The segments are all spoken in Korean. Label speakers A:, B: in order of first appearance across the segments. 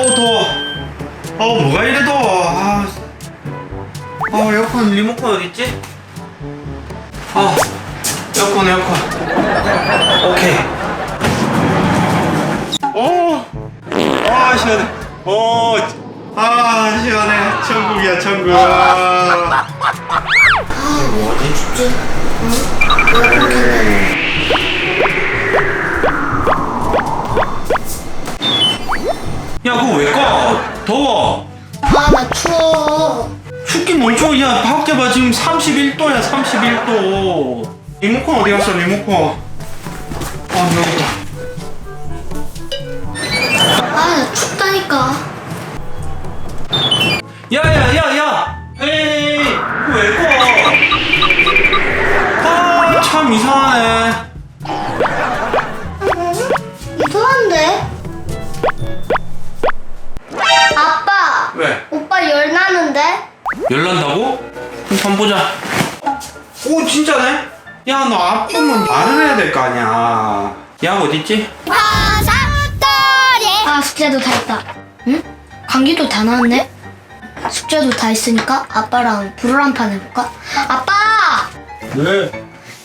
A: 어우 더워. 어우 뭐가 이래 더워. 아, 아 에어컨 리모컨 어딨지? 아 에어컨 에어컨. 오케이. 오아 시원해. 오아 시원해. 천국이야 천국. 아,
B: 뭐 어디 춥지?
A: 야 그거? 왜 꺼? 더워.
B: 아, 나 추워.
A: 춥긴 뭘 추워? 야 밖에 봐. 지금 31도야 31도. 리모컨 어디 갔어 리모컨? 아 여기다
B: 오
A: 진짜네? 야 너 아프면 말을 해야 될 거 아니야 약 어딨지?
B: 화상떨이. 아, 숙제도 다 했다. 응? 감기도 다 나왔네? 숙제도 다 했으니까 아빠랑 불을 한 판 해볼까? 아빠!
A: 네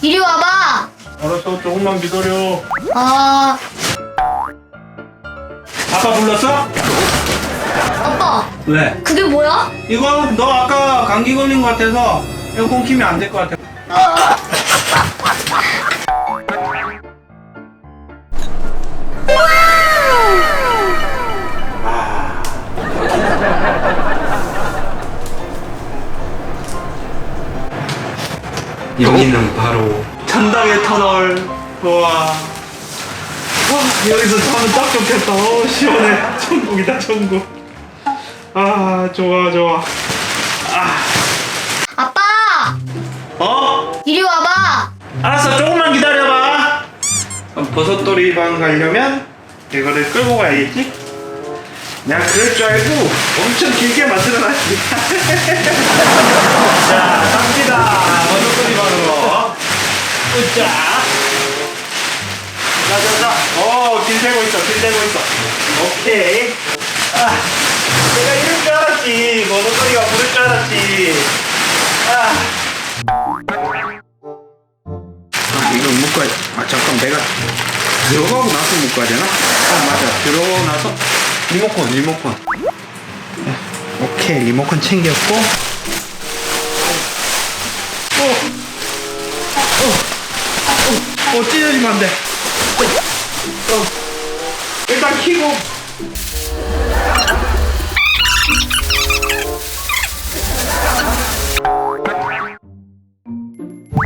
B: 이리 와봐!
A: 알았어 조금만 기다려
B: 아,
A: 아빠 불렀어?
B: 아빠,
A: 왜?
B: 그게 뭐야?
A: 이거 너 아까 감기 걸린 것 같아서 에어컨 키면 안 될 것 같아. 아. 여기는 바로 천당의 터널. 와. 와 여기서 자면 딱 좋겠다. 어 시원해. 천국이다 천국. 아 좋아 좋아 알았어 조금만 기다려봐. 그럼 버섯돌이방 가려면 이거를 끌고 가야겠지? 내가 그럴 줄 알고 엄청 길게 만들어놨지 자 갑니다. 버섯돌이방으로. 으짜 자 자자. 어길 대고 있어 길 대고 있어. 오케이. 아 내가 이럴 줄 알았지. 버섯돌이가 부를 줄 알았지. 아 아, 내가 들어가고 나서 묶어야 되나? 아 맞아. 들어가고 나서 리모컨 리모컨. 오케이 리모컨 챙겼고. 어, 어, 어, 어 찢어지면 안돼. 어, 일단 키고.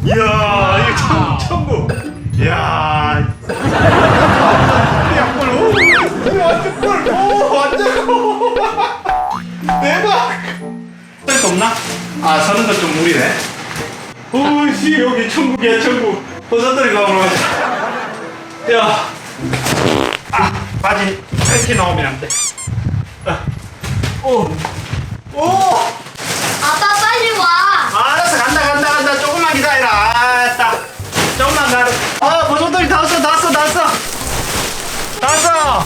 A: 이야 이거 천, 천국. 이 야. 야 꿀, 오, 완전 꿀, 오, 완전 꿀. 대박. 할수 없나? 아 서는 것좀 무리네. 오씨 여기 천국이야 천국. 버섯들이 가보러 가자 야. 아, 바지 이렇게 나오면 안 돼. 아, 오, 오.
B: 아빠 빨리 와!
A: 알았어 간다 간다 간다. 조금만 기다려라. 아따. 조금만 기다려 아 버섯돌이 다 왔어 다 왔어 다 왔어 다 왔어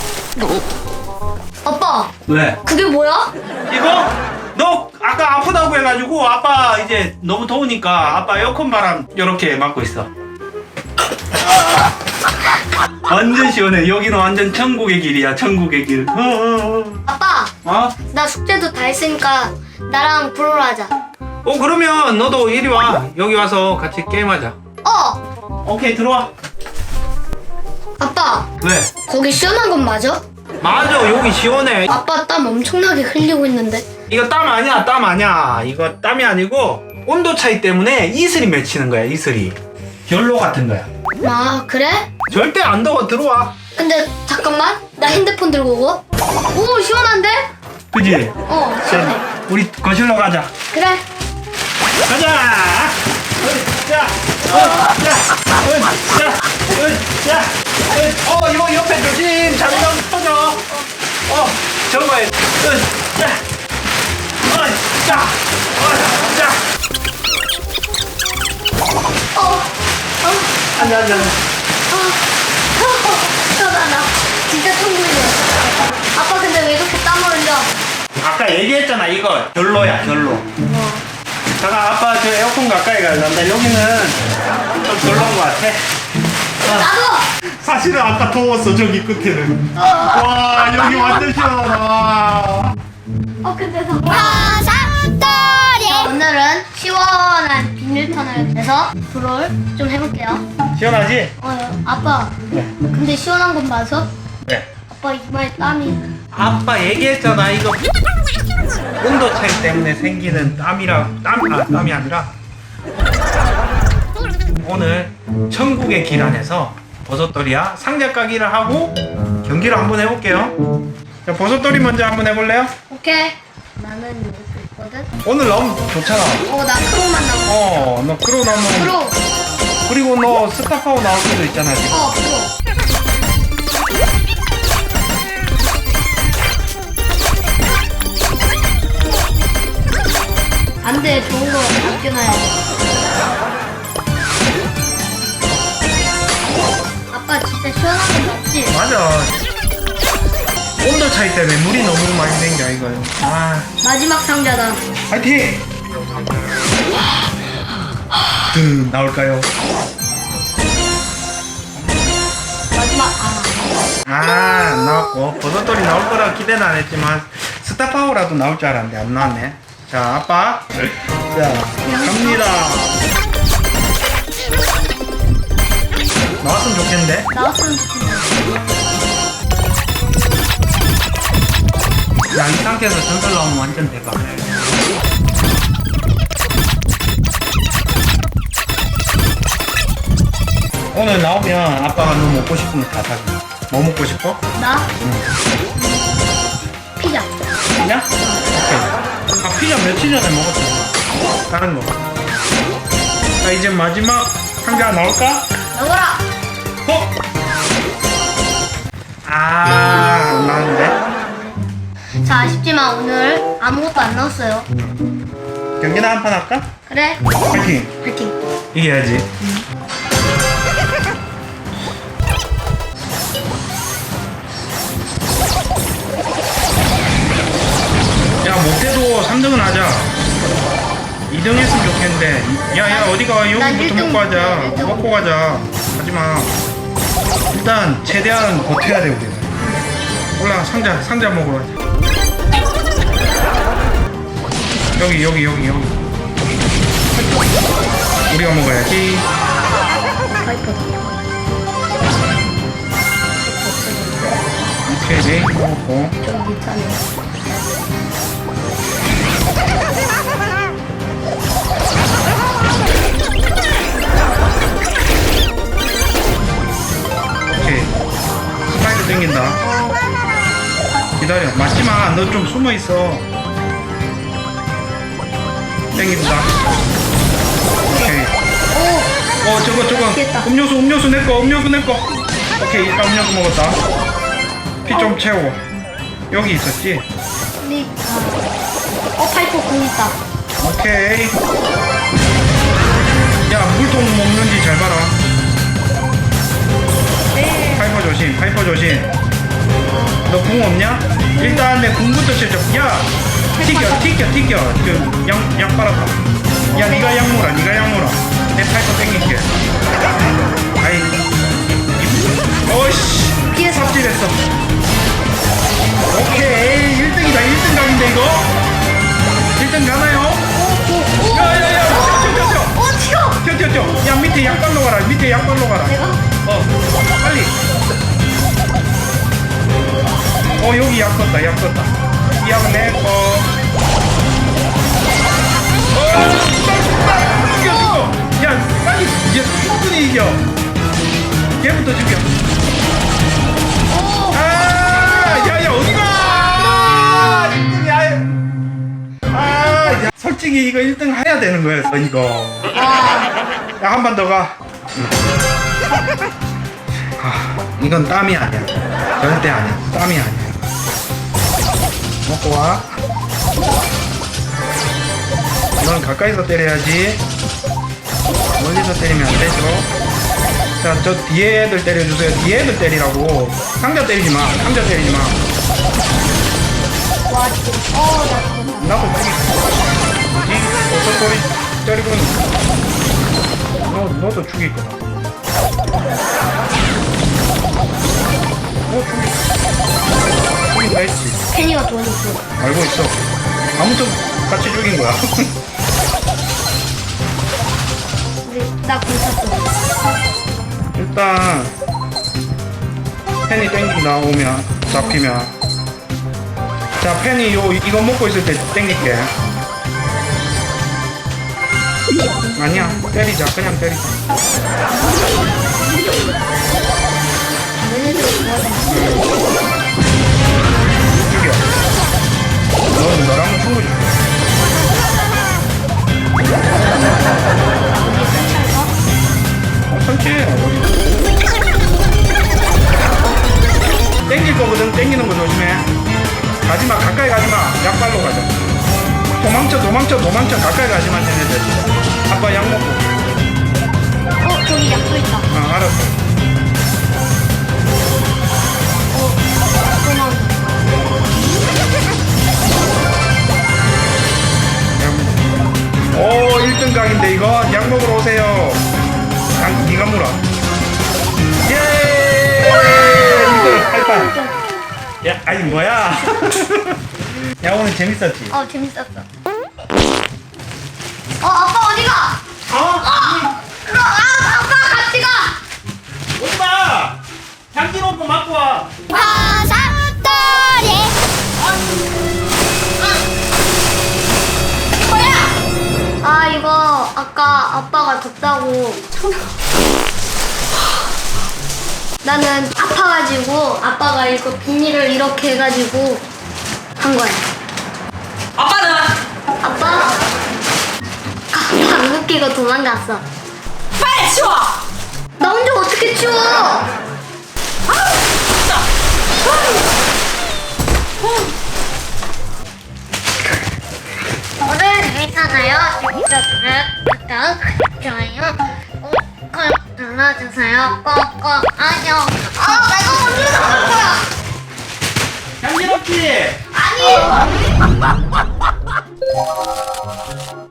B: 아빠,
A: 왜?
B: 그게 뭐야?
A: 이거? 너 아까 아프다고 해가지고 아빠 이제 너무 더우니까 아빠 에어컨 바람 이렇게 막고 있어 완전 시원해 여기는 완전 천국의 길이야 천국의 길 어, 어,
B: 아빠,
A: 어. 어?
B: 나 숙제도 다 했으니까 나랑 불을 하자.
A: 어 그러면 너도 이리 와 여기 와서 같이 게임하자
B: 어!
A: 오케이 들어와
B: 아빠,
A: 왜?
B: 거기 시원한 건 맞아?
A: 맞아 여기 시원해
B: 아빠 땀 엄청나게 흘리고 있는데.
A: 이거 땀 아니야 땀 아니야 이거 땀이 아니고 온도 차이 때문에 이슬이 맺히는 거야 이슬이 결로 같은 거야
B: 아, 그래?
A: 절대 안 더워 들어와
B: 근데 잠깐만, 나 핸드폰 들고 오고. 오, 시원한데?
A: 그지?
B: 어, 시원해.
A: 우리 거실로 가자
B: 그래.
A: 가자 자, 어, 자, 어, 자, 어, 자, 어, 어, 이거 옆에 조심 잠깐 터져 어 저거에 어, 자, 어, 자, 어, 자
B: 어, 어,
A: 앉아
B: 어, 어, 어, 나, 나. 진짜 천국이야. 아빠 근데 왜 이렇게 땀을 흘려?
A: 아까 얘기했잖아 이거 결로야 결로
B: 뭐.
A: 잠깐 아빠 저 에어컨 가까이 가려는데 여기는 좀 별로인 것 같아
B: 나도!
A: 사실은 아까 더웠어 저기 끝에는 와 여기 완전 시원하다
B: 어 근데 나 자, 오늘은 시원한 비밀턴을 해서 불을 좀 해볼게요.
A: 시원하지?
B: 어, 아빠. 근데 시원한 건 맞아?
A: 네
B: 아빠 이마에 땀이.
A: 아빠 얘기했잖아 이거 온도 차이 때문에 생기는 땀이라 땀, 아, 땀이 아니라 오늘 천국의 길 안에서 버섯돌이야 상자 까기를 하고 경기를 한번 해볼게요 자 버섯돌이 먼저 한번 해볼래요?
B: 오케이. 나는 이렇게 있거든.
A: 오늘 너무 좋잖아
B: 어, 나 크로만 나고.
A: 어너 크로 나면
B: 크로.
A: 그리고 너 스타파워 나올 수도 있잖아 지금
B: 어, 크로. 안 돼, 좋은 거 아껴놔야 돼. 아빠 진짜 시원한 거 맞지?
A: 맞아 온도 차이 때문에 물이 너무 많이 생겨 이거 아
B: 마지막 상자다.
A: 파이팅! 든 나올까요?
B: 마지막, 아.
A: 아, 안 나왔고 버섯돌이 나올 거라 기대는 안 했지만 스타파워라도 나올 줄 알았는데 안 나왔네. 자, 아빠. 자, 갑니다. 나왔으면 좋겠는데?
B: 나왔으면 좋겠네.
A: 야, 이 상태에서 전설 나오면 완전 대박. 오늘 나오면 아빠가 너 먹고 싶은 거 다 사줘. 뭐 먹고 싶어?
B: 나? 피자.
A: 피자? 오케이. 아, 피자 며칠 전에 먹었잖아. 다른 거. 자, 이제 마지막 상자 나올까?
B: 나와라!
A: 어? 아, 안 나왔는데?
B: 자, 아쉽지만 오늘 아무것도 안 나왔어요.
A: 경기나 한 판 할까?
B: 그래?
A: 파이팅!
B: 파이팅.
A: 이겨야지. 3등은 하자. 2등 했으면 좋겠는데. 야, 야, 어디가?
B: 난
A: 여기부터 먹고
B: 일등
A: 먹고 가자. 하지 마. 일단, 최대한 버텨야 돼, 우리는. 올라, 상자, 상자 먹으러 가자. 여기, 여기, 여기, 여기. 우리가 먹어야지. 오케이, 네, 먹고.
B: 좀 밑하네.
A: 땡긴다. 기다려. 맞지 마. 너 좀 숨어 있어. 땡긴다. 오케이.
B: 오!
A: 어, 저거, 저거.
B: 됐다.
A: 음료수, 음료수 내 거, 음료수 내 거. 오케이, 일단 음료수 먹었다. 피 좀 채워. 여기 있었지?
B: 아. 어, 파이퍼 공 있다.
A: 오케이. 야, 물통 먹는지 잘 봐라. 조심, 파이퍼 조심. 너궁 없냐? 일단 내 궁부터 쳐줘. 야, 튀겨, 튀겨, 튀겨. 그, 양, 양 빨아봐. 야, 니가 양 물어, 니가 양 물어. 내 파이퍼 땡길게. 아이, 어이씨,
B: 피했어.
A: 삽질했어. 오케이, 1등이다, 1등 각인데, 이거? 1등 가나요?
B: 오, 오!
A: 야, 야, 야, 어, 여기 약 떴다, 약 떴다. 약내 거. 어, 죽여, 죽여. 야, 충분히 이겨. 걔부터 죽여.
B: 오!
A: 아, 야, 야, 어디가? 아, 1등이야. 아, 야, 솔직히 이거 1등 해야 되는 거였어, 이거.
B: 아,
A: 야, 한 번 더 가. 아, 이건 땀이 아니야. 절대 아니야. 땀이 아니야. 먹고 와. 이건 가까이서 때려야지. 멀리서 때리면 안 되죠. 자, 저 뒤에 애들 때려주세요. 뒤에 애들 때리라고. 상자 때리지 마. 상자 때리지 마.
B: 와 어나 죽었다.
A: 나도 죽이 뭐지? 버섯돌이 때리고 있는 너, 너도 죽일 거다 너 죽이 죽인 다 했지?
B: 팬이가 도와줬어.
A: 알고 있어. 아무튼 같이 죽인 거야.
B: 우리 나공 찼어.
A: 일단 펜이 땡기 나오면 잡히면. 자 펜이 요 이거 먹고 있을 때 땡길게. 아니야 때리자. 그냥 때리자 아빠 약 먹고.
B: 어 저기 약도 있다.
A: 아 알았어.
B: 어
A: 먹고 오 1등 각인데 이거? 약 먹으러 오세요. 강 니가 물어. 예! 1등 하이파이 야 아니 뭐야? 야 오늘 재밌었지?
B: 어 재밌었어. 어 아빠 어디 가?
A: 어?
B: 어! 그럼 아 아빠 같이 가.
A: 오빠 향기 놓고 맞고 와
B: 화산돌이. 뭐야? 아 이거 아까 아빠가 덥다고. 나는 아파가지고 아빠가 이거 비닐을 이렇게 해가지고 한 거야.
C: 아빠는
B: 아빠. 안 웃기고 도망갔어.
C: 빨리 치워.
B: 나 혼자 어떻게 치워? 오늘 재밌었나요? 재밌었으면 구독, 좋아요 꾹꾹 눌러주세요. 꾹꾹 안녕. 아 내가 언제 나갈 거야?
A: 향기 놓기
B: 아니.